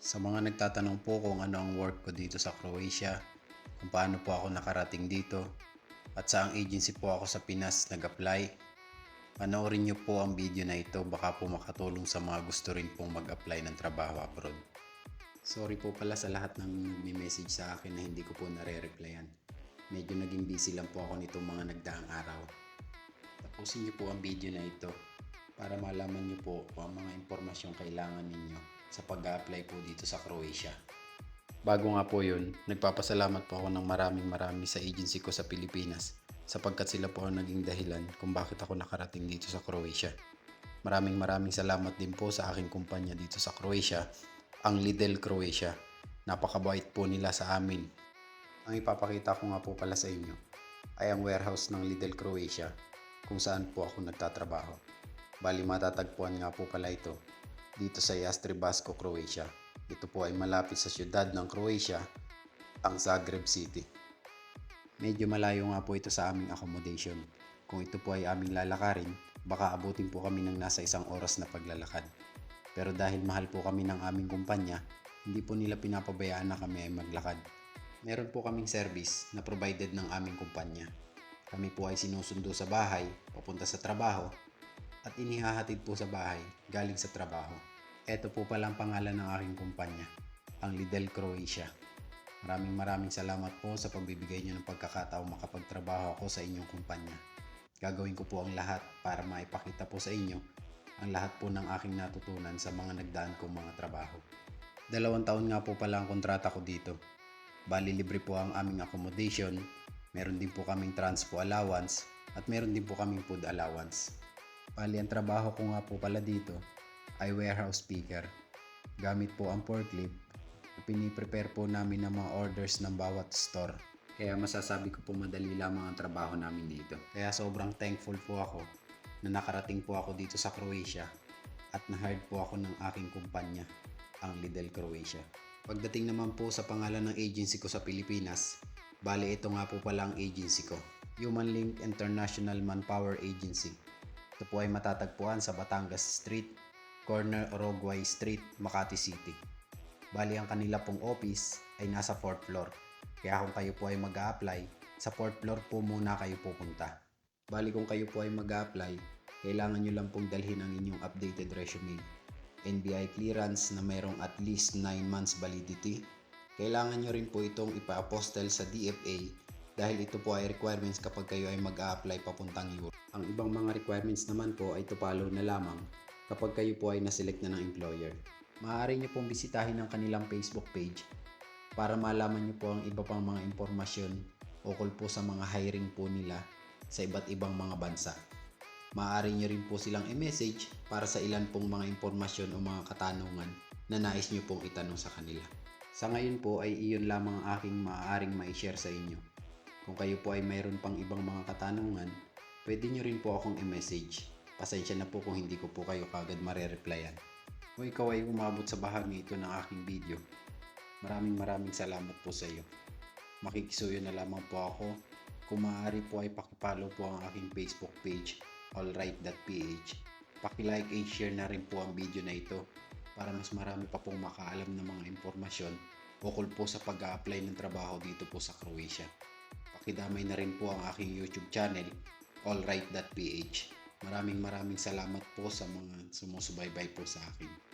Sa mga nagtatanong po kung ano ang work ko dito sa Croatia, kung paano po ako nakarating dito, at saang agency po ako sa Pinas nag-apply, panoorin niyo po ang video na ito baka po makatulong sa mga gusto rin pong mag-apply ng trabaho abroad. Sorry po pala sa lahat ng may message sa akin na hindi ko po nare-replyan. Medyo naging busy lang po ako nitong mga nagdaang araw. Tapusin niyo po ang video na ito para malaman niyo po kung ang mga impormasyong kailangan ninyo sa pag-apply po dito sa Croatia. Bago nga po yun, nagpapasalamat po ako ng maraming marami sa agency ko sa Pilipinas sapagkat sila po ang naging dahilan kung bakit ako nakarating dito sa Croatia. Maraming maraming salamat din po sa aking kumpanya dito sa Croatia, ang Lidl Croatia. Napakabait po nila sa amin. Ang ipapakita ko nga po pala sa inyo ay ang warehouse ng Lidl Croatia kung saan po ako nagtatrabaho. Bali matatagpuan nga po pala ito dito sa Jastribasco, Croatia. Ito po ay malapit sa siyudad ng Croatia, ang Zagreb City. Medyo malayo nga po ito sa aming accommodation. Kung ito po ay aming lalakarin, baka abutin po kami ng nasa isang oras na paglalakad. Pero dahil mahal po kami ng aming kumpanya, hindi po nila pinapabayaan na kami ay maglakad. Meron po kaming service na provided ng aming kumpanya. Kami po ay sinusundo sa bahay, papunta sa trabaho, at inihahatid po sa bahay galing sa trabaho. Ito po pala ang pangalan ng aking kumpanya, ang Lidl Croatia. Maraming maraming salamat po sa pagbibigay niyo ng pagkakataong makapagtrabaho ako sa inyong kumpanya. Gagawin ko po ang lahat para maipakita po sa inyo ang lahat po ng aking natutunan sa mga nagdaan kong mga trabaho. Dalawang taon nga po pala ang kontrata ko dito. Bali libre po ang aming accommodation, meron din po kaming transpo allowance, at meron din po kaming food allowance. Bali ang trabaho ko nga po pala dito ay warehouse picker. Gamit po ang forklift piniprepare po namin ng mga orders ng bawat store. Kaya masasabi ko po madali lamang ang trabaho namin dito. Kaya sobrang thankful po ako na nakarating po ako dito sa Croatia at na-hired po ako ng aking kumpanya, ang Lidl Croatia. Pagdating naman po sa pangalan ng agency ko sa Pilipinas, bali ito nga po pala ang agency ko, Human Link International Manpower Agency. Ito po ay matatagpuan sa Batangas Street, corner Orogway Street, Makati City. Bali ang kanila pong office ay nasa 4th floor. Kaya kung kayo po ay mag apply sa 4th floor po muna kayo pupunta. Bali kung kayo po ay mag apply kailangan nyo lang pong dalhin ang inyong updated resume. NBI clearance na mayroong at least 9 months validity. Kailangan nyo rin po itong ipa-apostle sa DFA dahil ito po ay requirements kapag kayo ay mag apply papuntang Europe. Ang ibang mga requirements naman po ay to follow na lamang kapag kayo po ay naselect na ng employer maaari nyo pong bisitahin ang kanilang Facebook page para malaman nyo po ang iba pang mga impormasyon ukol po sa mga hiring po nila sa iba't ibang mga bansa. Maaari nyo rin po silang i-message para sa ilan pong mga impormasyon o mga katanungan na nais nyo pong itanong sa kanila. Sa ngayon po ay iyon lamang ang aking maaaring ma-share sa inyo. Kung kayo po ay mayroon pang ibang mga katanungan, pwede nyo rin po akong i-message. Pasensya na po kung hindi ko po kayo kagad marereplyan. Kung ikaw ay umabot sa bahagi ito ng aking video, maraming maraming salamat po sa iyo. Makikisuyo na lamang po ako. Kung maaari po ay pakipollow po ang aking Facebook page, allright.ph. Pakilike and share na rin po ang video na ito para mas marami pa pong makaalam ng mga impormasyon ukol po sa pag apply ng trabaho dito po sa Croatia. Pakidamay na rin po ang aking YouTube channel, allright.ph. Maraming maraming salamat po sa mga sumusubaybay po sa akin.